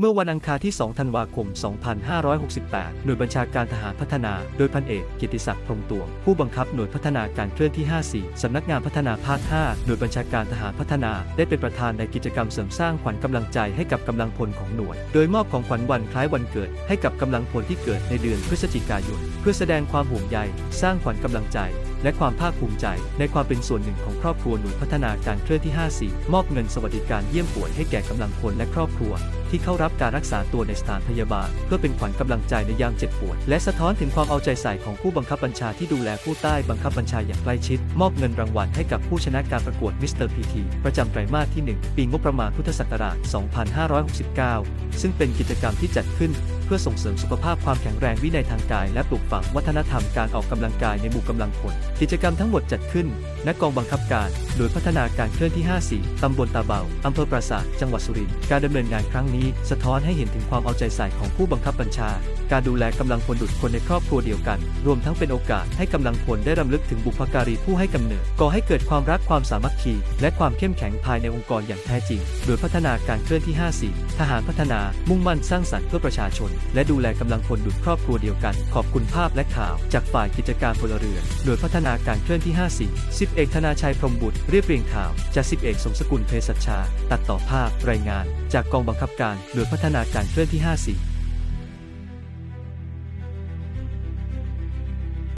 เมื่อวันอังคารที่ 2 ธันวาคม 2568 หน่วยบัญชาการทหารพัฒนา โดยพันเอกกียรติศักดิ์พรหมตวง ผู้บังคับหน่วยพัฒนาการเคลื่อนที่ 54 สำนักงานพัฒนาภาค 5 หน่วยบัญชาการทหารพัฒนา ได้เป็นประธานในกิจกรรมเสริมสร้างขวัญกำลังใจให้กับกำลังพลของหน่วย โดยมอบของขวัญวันคล้ายวันเกิด ให้กับกำลังพลที่เกิดในเดือนพฤศจิกายน เพื่อแสดงความห่วงใย สร้างขวัญกำลังใจ และความภาคภูมิใจ ในความเป็นส่วนหนึ่งของครอบครัวหน่วยพัฒนาการเคลื่อนที่ 54 มอบเงินสวัสดิการเยี่ยมป่วยให้แก่กำลังพลและครอบครัว ที่เข้ารับการรักษาตัวในสถานพยาบาล เพื่อเป็นขวัญกำลังใจในยามเจ็บปวดและสะท้อนถึงความเอาใจใส่ของผู้บังคับบัญชาที่ดูแลผู้ใต้บังคับบัญชาอย่างใกล้ชิด มอบเงินรางวัลให้กับผู้ชนะการประกวดมิสเตอร์พีทีประจำไตรมาสที่ 1 ปีงบประมาณพุทธศักราช 2569 ซึ่งเป็นกิจกรรมที่จัดขึ้น เพื่อส่งเสริมสุขภาพความแข็งแรงวินัยทางกาย และปลูกฝังวัฒนธรรมการออกกำลังกายในหมู่กำลังพลกิจกรรมทั้งหมดจัดขึ้นณกองบังคับการหน่วยพัฒนาการเคลื่อนที่ 54 ตำบลตาเบาอำเภอปราสาท จังหวัดสุรินทร์ การดำเนินงานครั้งนี้ สะท้อนให้เห็นถึงความเอาใจใส่ของผู้บังคับบัญชา การดูแลกำลังพลดุจคนในครอบครัวเดียวกัน รวมทั้งเป็นโอกาสให้กำลังพลได้รำลึกถึงบุพการีผู้ให้กำเนิด ก่อให้เกิดความรักความสามัคคี และความเข้มแข็งภายในองค์กรอย่างแท้จริง โดยพัฒนาการเคลื่อนที่ 54 ทหารพัฒนา มุ่งมั่นสร้างสรรค์เพื่อประชาชนและดูแลกำลังพลดุจครอบครัวเดียวกัน ขอบคุณภาพและข่าว จากฝ่ายกิจการพลเรือนโดยพัฒนาการเคลื่อนที่ 54 10เอกธนาชัยพรมบุตรเรียบเรียงข่าว จาก10เอกสมสกุลเพศชชาตัดต่อภาพรายงาน จากกองบังคับการโดยพัฒนาการเคลื่อนที่ 54